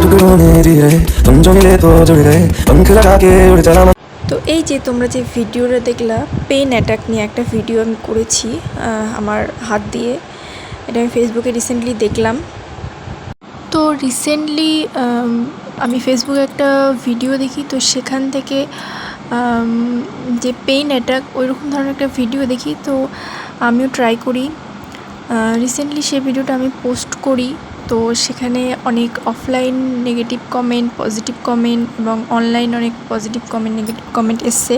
टुकड़ों टुकड़ों ने जी रहे तुम जो मिले तो जुड़ गए पंख लगा के उड़ चला मैं তো এই যে তোমরা যে ভিডিওটা দেখলা পেন অ্যাটাক নিয়ে একটা ভিডিও আমি করেছি আহ, আমার হাত দিয়ে এটা আমি ফেসবুকে রিসেন্টলি দেখলাম তো রিসেন্টলি আমি ফেসবুকে একটা ভিডিও দেখি তো সেখান থেকে আম, যে পেইন অ্যাটাক ওইরকম ধরনের একটা ভিডিও দেখি তো আমিও ট্রাই করি রিসেন্টলি সেই ভিডিওটা আমি পোস্ট করি তো সেখানে অনেক offline negative comment positive comment এবং অনলাইন অনেক পজিটিভ কমেন্ট নেগেটিভ কমেন্ট এসছে।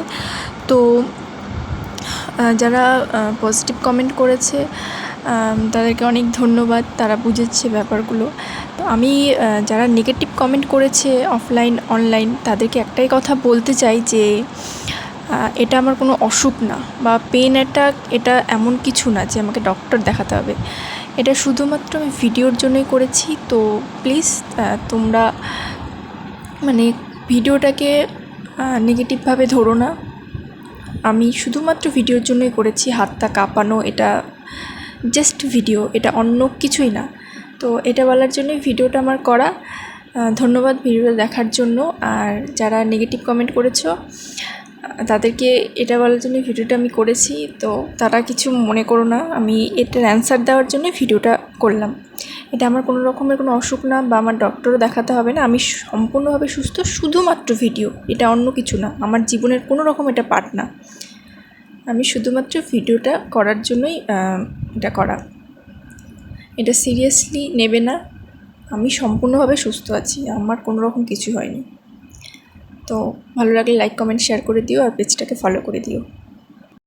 তো যারা পজিটিভ কমেন্ট করেছে তাদেরকে অনেক ধন্যবাদ, তারা বুঝেছে ব্যাপারগুলো। তো আমি যারা নেগেটিভ কমেন্ট করেছে অফলাইন অনলাইন তাদেরকে একটাই কথা বলতে চাই যে এটা আমার কোনো অসুখ না বা পেন অ্যাটাক এটা এমন কিছু না যে আমাকে ডক্টর দেখাতে হবে। এটা শুধুমাত্র আমি ভিডিওর জন্যই করেছি, তো প্লিজ তোমরা মানে ভিডিওটাকে নেগেটিভভাবে ধরো না। আমি শুধুমাত্র ভিডিওর জন্যই করেছি, হাতটা কাঁপানো, এটা জাস্ট ভিডিও এটা অন্য কিছুই না। তো এটা বলার জন্যই ভিডিওটা আমার করা। ধন্যবাদ ভিডিওটা দেখার জন্য। আর যারা নেগেটিভ কমেন্ট করেছ তাদেরকে এটা বলার জন্য ভিডিওটা আমি করেছি, তো তারা কিছু মনে করো না। আমি এটার অ্যান্সার দেওয়ার জন্য ভিডিওটা করলাম। এটা আমার কোনো রকমের কোনো অসুখ না বা আমার ডক্টরও দেখাতে হবে না। আমি সম্পূর্ণভাবে সুস্থ, শুধুমাত্র ভিডিও এটা অন্য কিছু না। আমার জীবনের কোনো রকম এটা পার্ট না। আমি শুধুমাত্র ভিডিওটা করার জন্যই এটা করা। এটা সিরিয়াসলি নেবে না। আমি সম্পূর্ণভাবে সুস্থ আছি। আমার কোনো রকম কিছু হয়নি। তো ভালো লাগলে লাইক কমেন্ট শেয়ার করে দিও আর পেজটাকে ফলো করে দিও।